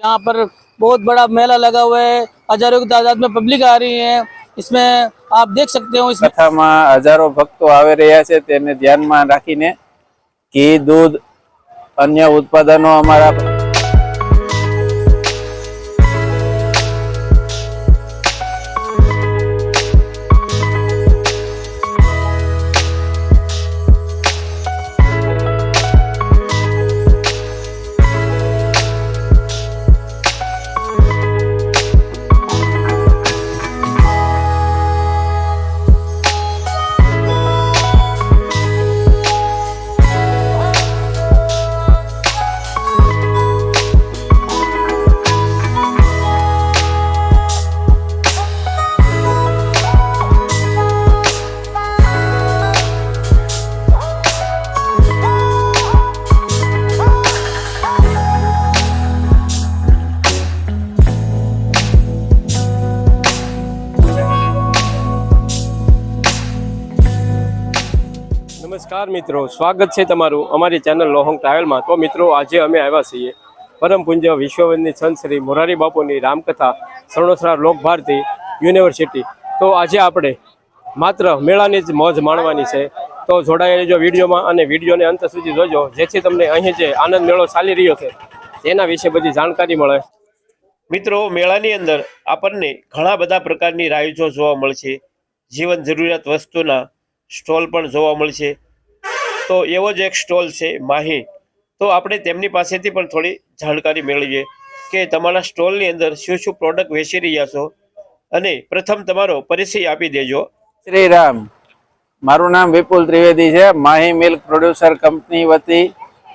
यहाँ पर बहुत बड़ा मेला लगा हुआ है हजारों की तादाद में पब्लिक आ रही है इसमें आप देख सकते हो इसमें કથામાં હજારો ભક્તો આવી રહ્યા છે તેને ધ્યાનમાં રાખીને ઘી દૂધ અન્ય ઉત્પાદનો અમારા નમસ્કાર મિત્રો, સ્વાગત છે તમારું અમારી ચેનલ લોહોંગ ટ્રાવેલમાં તો મિત્રો, આજે અમે આવ્યા છીએ પરમ પૂજ્ય વિશ્વવંદની સંત શ્રી મોરારી બાપુની રામકથા શરણોસરા લોકભારતી યુનિવર્સિટી. તો આજે આપણે માત્ર મેળાની જ મોજ માણવાની છે. તો જોડાયેલી જો વિડીયોમાં અને વિડીયોને અંત સુધી જોજો. જેથી તમને અહીં જે આનંદ મેળો ચાલી રહ્યો છે, તેના વિશે બધી જાણકારી મળે. મિત્રો, મેળાની અંદર આપણને ઘણા બધા પ્રકારની રાયજો જોવા મળશે જીવન જરૂરિયાત વસ્તુના સ્ટોલ પણ જોવા મળશે તો એવો જ એક સ્ટોલ છે, માહી. તો આપણે તેમની પાસેથી પણ થોડી જાણકારી મેળવીએ કે તમારા સ્ટોલની અંદર શું શું પ્રોડક્ટ વેચી રહ્યા છો? અને પ્રથમ તમારો પરિચય આપી દેજો. શ્રી રામ મારું નામ વિપુલ ત્રિવેદી છે. માહી મિલ્ક પ્રોડ્યુસર કંપની વતી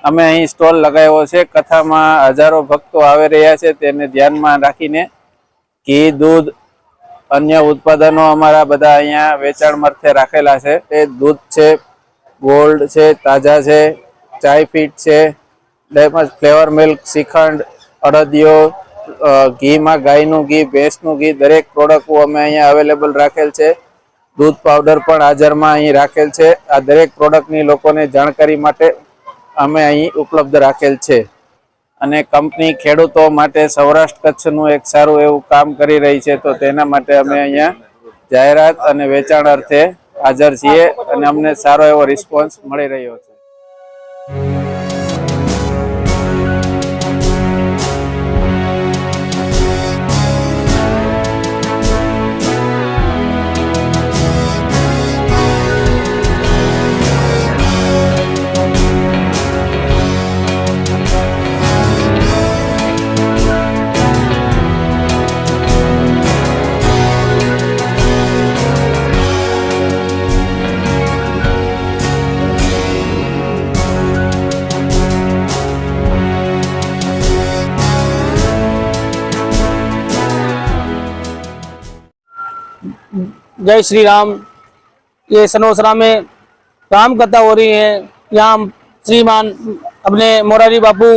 અમે અહીં સ્ટોલ લગાવ્યો છે. કથામાં હજારો ભક્તો આવી રહ્યા છે. તેને ધ્યાનમાં રાખીને ઘી, દૂધ, અન્ય ઉત્પાદનો અમારા બધા અહીંયા વેચાણ મર્થે રાખેલા છે. એ દૂધ છે ગોલ્ડ છે, તાજા છે, ચાય ફીટ છે, તેમજ ફ્લેવર મિલ્ક, શ્રીખંડ, અડદિયો ઘીમાં ગાયનું ઘી, ભેંસનું ઘી, દરેક પ્રોડક્ટ અમે અહીંયા અવેલેબલ રાખેલ છે. દૂધ પાવડર પણ હાજરમાં અહીં રાખેલ છે. આ દરેક પ્રોડક્ટની લોકોને જાણકારી માટે અમે અહીં ઉપલબ્ધ રાખેલ છે. અને કંપની ખેડૂતો માટે સૌરાષ્ટ્ર કચ્છનું એક સારું એવું કામ કરી રહી છે, તો તેના માટે અમે અહીંયા જાહેરાત અને વેચાણ અર્થે હાજર છીએ અને અમને સારો એવો રિસ્પોન્સ મળી રહ્યો છે. जय श्री राम। ये सनोसरा में राम कथा हो रही है। यहाँ श्रीमान अपने मोरारी बापू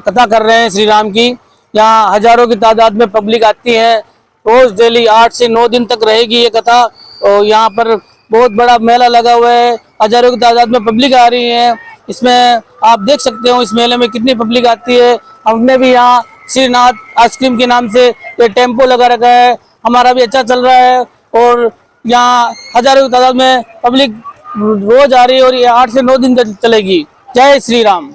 कथा कर रहे हैं श्री राम की। यहाँ हज़ारों की तादाद में पब्लिक आती है। रोज डेली आठ से नौ दिन तक रहेगी ये कथा। और यहाँ पर बहुत बड़ा मेला लगा हुआ है। हज़ारों की तादाद में पब्लिक आ रही है। इसमें आप देख सकते हो, इस मेले में कितनी पब्लिक आती है। हमने भी यहाँ श्रीनाथ आइसक्रीम के नाम से ये टेंपो लगा रखा है। हमारा भी अच्छा चल रहा है और यहाँ हजारों की तादाद में पब्लिक रोज आ रही है और ये आठ से नौ दिन तक चलेगी जय श्री राम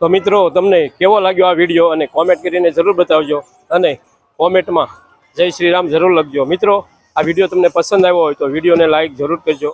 તો મિત્રો, તમને કેવો લાગ્યો આ વીડિયો અને કોમેન્ટ કરીને જરૂર બતાવજો અને કોમેન્ટમાં જય શ્રી રામ જરૂર લખજો. મિત્રો, આ વીડિયો તમને પસંદ આવ્યો હોય તો વિડીયોને લાઇક જરૂર કરજો.